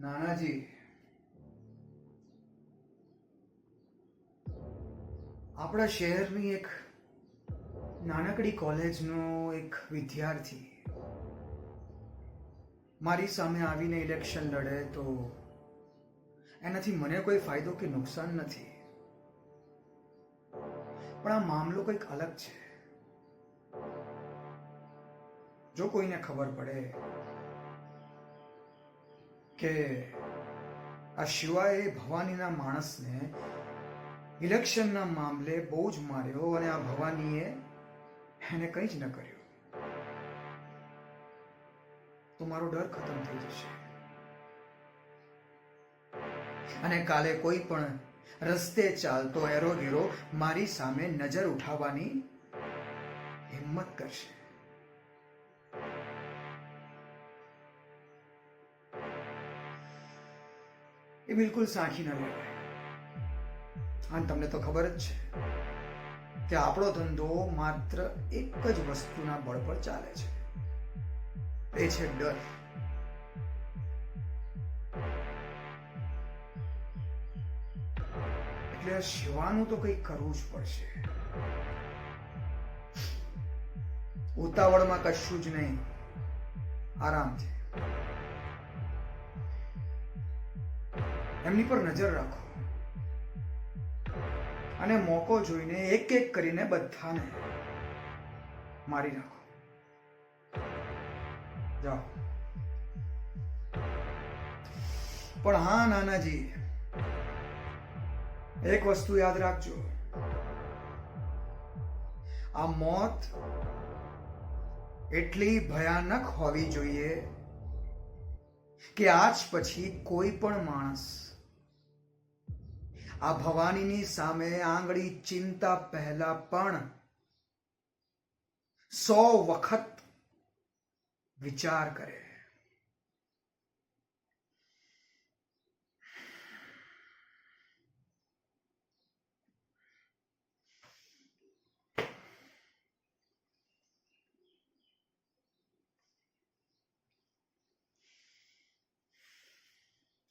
નાનાજી આપણા શહેરની એક નાનકડી કોલેજનો એક વિદ્યાર્થી મારી સામે આવીને ઇલેક્શન લડે તો એનાથી મને કોઈ ફાયદો કે નુકસાન નથી. પણ આ મામલો કંઈક અલગ છે. જો કોઈને ખબર પડે કે આ શિવાએ ભવાનીના માણસને ઇલેક્શનના મામલે બહુ જ માર્યો અને આ ભવાનીએ એને કંઈ જ ન કર્યું. તો મારો ડર ખતમ થઈ જશે. અને કાલે કોઈ પણ રસ્તે ચાલતો એરો ગીરો મારી સામે નજર ઉઠાવવાની હિંમત કરશે. એ બિલકુલ સાંખી ન લેવાય અને તમને તો ખબર જ છે કે આપણો ધંધો માત્ર એક જ વસ્તુના બળ પર ચાલે છે. એ છે ડર. એટલે શિવાનું તો કંઈક કરવું જ પડશે. ઉતાવળમાં કશું જ નહીં. આરામથી. એમની પર નજર રાખો. અને મોકો જોઈને એક એક કરીને બધાને મારી નાખો. જાઓ. પણ હા, નાનાજી, એક વસ્તુ યાદ રાખજો. આ મોત એટલી ભયાનક હોવી જોઈએ કે આજ પછી કોઈ પણ માણસ આ ભવાનીની સામે આંગળી ચિંતા પહેલા પણ સો વખત વિચાર કરે.